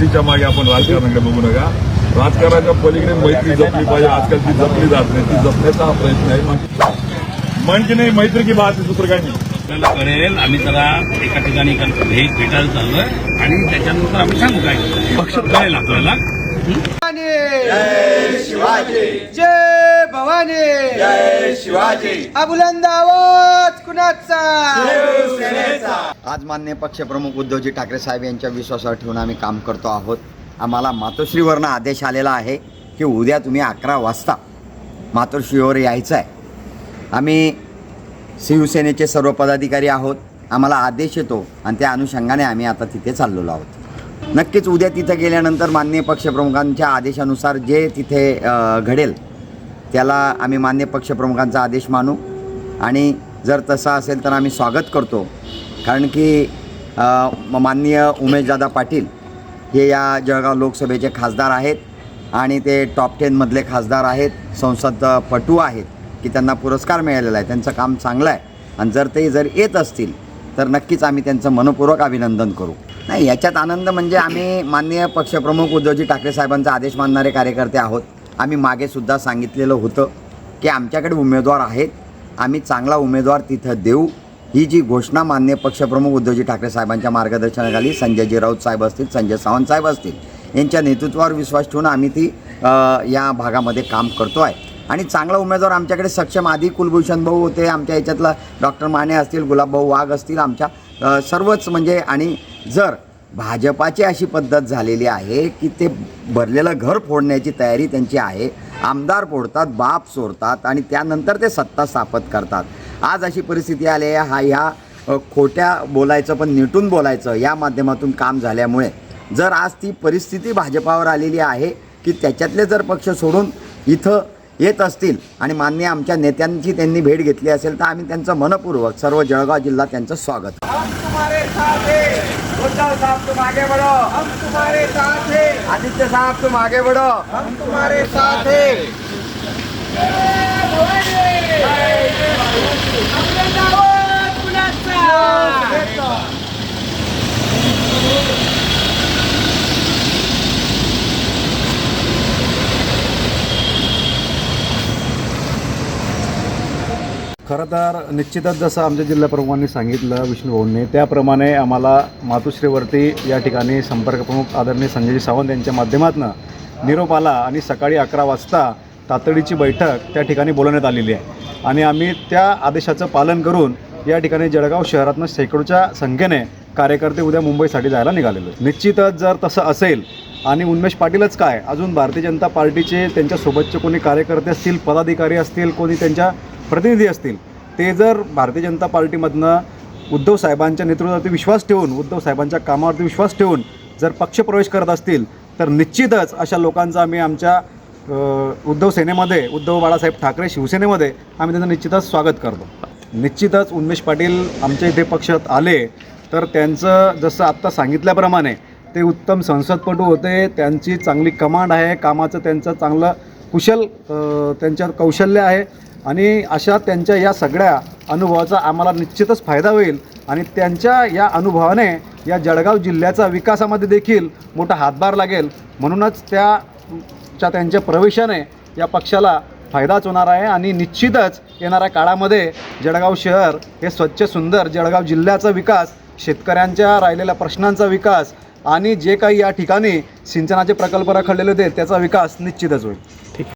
गोष्टीच्या मागे आपण राजकारणाकडे बघू नका. राजकारणाच्या पलीकडे मैत्री जपली पाहिजे. आजकाल ती जपली जात नाही. ती जपण्याचा हा प्रयत्न आहे. म्हणजे म्हणजे नाही मैत्री की बात आहे, दुसरं काही नाही. आपल्याला कळेल आम्ही जरा एका ठिकाणी एका भेट भेटायला चाललोय आणि त्याच्यानंतर आम्ही सांगू काय. कळेल आपल्याला. जय शिवाजी. जय भवानी. जय शिवाजी. बुलंद आवाज कुणाचा आज मान्य पक्षप्रमुख उद्धवजी ठाकरे साहेब यांच्या विश्वासावर ठेवून आम्ही काम करतो आहोत. आम्हाला मातोश्रीवरनं आदेश आलेला आहे की उद्या तुम्ही अकरा वाजता मातोश्रीवर यायचं आहे. आम्ही शिवसेनेचे सर्व पदाधिकारी आहोत. आम्हाला आदेश येतो आणि त्या अनुषंगाने आम्ही आता तिथे चाललेलो आहोत. नक्कीच उद्या तिथं गेल्यानंतर माननीय पक्षप्रमुखांच्या आदेशानुसार जे तिथे घडेल त्याला आम्ही मान्य पक्षप्रमुखांचा आदेश मानू. आणि जर तसं असेल तर आम्ही स्वागत करतो. कारण की माननीय उमेशदादा पाटील हे या जळगाव लोकसभेचे खासदार आहेत आणि ते टॉप टेनमधले खासदार आहेत संसदपटू आहेत की त्यांना पुरस्कार मिळालेला आहे त्यांचं काम चांगलं आहे. आणि जर ते जर येत असतील तर नक्कीच आम्ही त्यांचं मनपूर्वक अभिनंदन करू. नाही याच्यात आनंद म्हणजे आम्ही माननीय पक्षप्रमुख उद्धवजी ठाकरे साहेबांचा आदेश मानणारे कार्यकर्ते आहोत. आम्ही मागे सुद्धा सांगितलेलं होतं की आमच्याकडे उमेदवार आहेत. आम्ही चांगला उमेदवार तिथं देऊ. ही जी घोषणा माननीय पक्षप्रमुख उद्धवजी ठाकरे साहेबांच्या मार्गदर्शनाखाली संजयजी राऊत साहेब असतील संजय सावंत साहेब असतील यांच्या नेतृत्वावर विश्वास ठेवून आम्ही ती या भागामध्ये काम करतो आहे आणि चांगला उमेदवार आमच्याकडे सक्षम आधी कुलभूषण भाऊ होते. आमच्या याच्यातला डॉक्टर माने असतील गुलाबभाऊ वाघ असतील आमच्या सर्वच म्हणजे आणि जर भाजपाची अशी पद्धत झालेली आहे की ते भरलेलं घर फोडण्याची तयारी त्यांची आहे. आमदार फोडतात बाप चोरतात आणि त्यानंतर ते सत्ता स्थापत करतात. आज अशी परिस्थिती आली आहे. हा ह्या खोट्या बोलायचं पण निटून बोलायचं या माध्यमातून काम झाल्यामुळे जर आज ती परिस्थिती भाजपावर आलेली आहे की त्याच्यातले जर पक्ष सोडून इथं येत असतील आणि मान्य आमच्या नेत्यांची त्यांनी भेट घेतली असेल तर आम्ही त्यांचं मनपूर्वक सर्व जळगाव जिल्हा त्यांचं स्वागत करतो. हम तुम्हारे साथ हैं। उद्धव साहब तुम आगे बढ़ो। हम तुम्हारे साथ हैं। आदित्य साहब तुम आगे बढ़ो। हम तुम्हारे साथ हैं बुलंद आवाज कुणाचा खरं तर निश्चितच जसं आमच्या जिल्हाप्रमुखांनी सांगितलं विष्णूभाऊंनी त्याप्रमाणे आम्हाला मातुश्रीवरती या ठिकाणी संपर्क प्रमुख आदरणीय संजयजी सावंत यांच्या माध्यमातून निरोप आला आणि सकाळी अकरा वाजता तातडीची बैठक त्या ठिकाणी बोलवण्यात आलेली आहे. आणि आम्ही त्या आदेशाचं पालन करून या ठिकाणी जळगाव शहरातनं शेकडोच्या संख्येने कार्यकर्ते उद्या मुंबईसाठी जायला निघालेलो निश्चितच जर तसं असेल आणि उन्मेष पाटीलच काय अजून भारतीय जनता पार्टीचे त्यांच्यासोबतचे कोणी कार्यकर्ते असतील पदाधिकारी असतील कोणी त्यांच्या प्रतिनिधी असतील ते जर भारतीय जनता पार्टीमधनं उद्धव साहेबांच्या नेतृत्वावरती विश्वास ठेवून उद्धव साहेबांच्या कामावरती विश्वास ठेवून जर पक्षप्रवेश करत असतील तर निश्चितच अशा लोकांचा आम्ही आमच्या उद्धव सेनेमध्ये उद्धव बाळासाहेब ठाकरे शिवसेनेमध्ये आम्ही त्यांचं निश्चितच स्वागत करतो. निश्चितच उन्मेश पाटील आमच्या इथे पक्षात आले तर त्यांचं जसं आत्ता सांगितल्याप्रमाणे ते उत्तम संसदपटू होते त्यांची चांगली कमांड आहे कामाचं त्यांचं चांगलं कुशल अ, त्यांच्यात कौशल्य आहे आणि अशा त्यांच्या या सगळ्या अनुभवाचा आम्हाला निश्चितच फायदा होईल. आणि त्यांच्या या अनुभवाने या जळगाव जिल्ह्याचा विकासामध्ये देखील मोठा हातभार लागेल. म्हणूनच त्या च्या त्यांच्या प्रवेशाने या पक्षाला फायदाच होणार आहे आणि निश्चितच येणाऱ्या काळामध्ये जळगाव शहर हे स्वच्छ सुंदर जळगाव जिल्ह्याचा विकास शेतकऱ्यांच्या राहिलेल्या प्रश्नांचा विकास आणि जे काही या ठिकाणी सिंचनाचे प्रकल्प रखडलेले होते त्याचा विकास निश्चितच होईल. ठीक.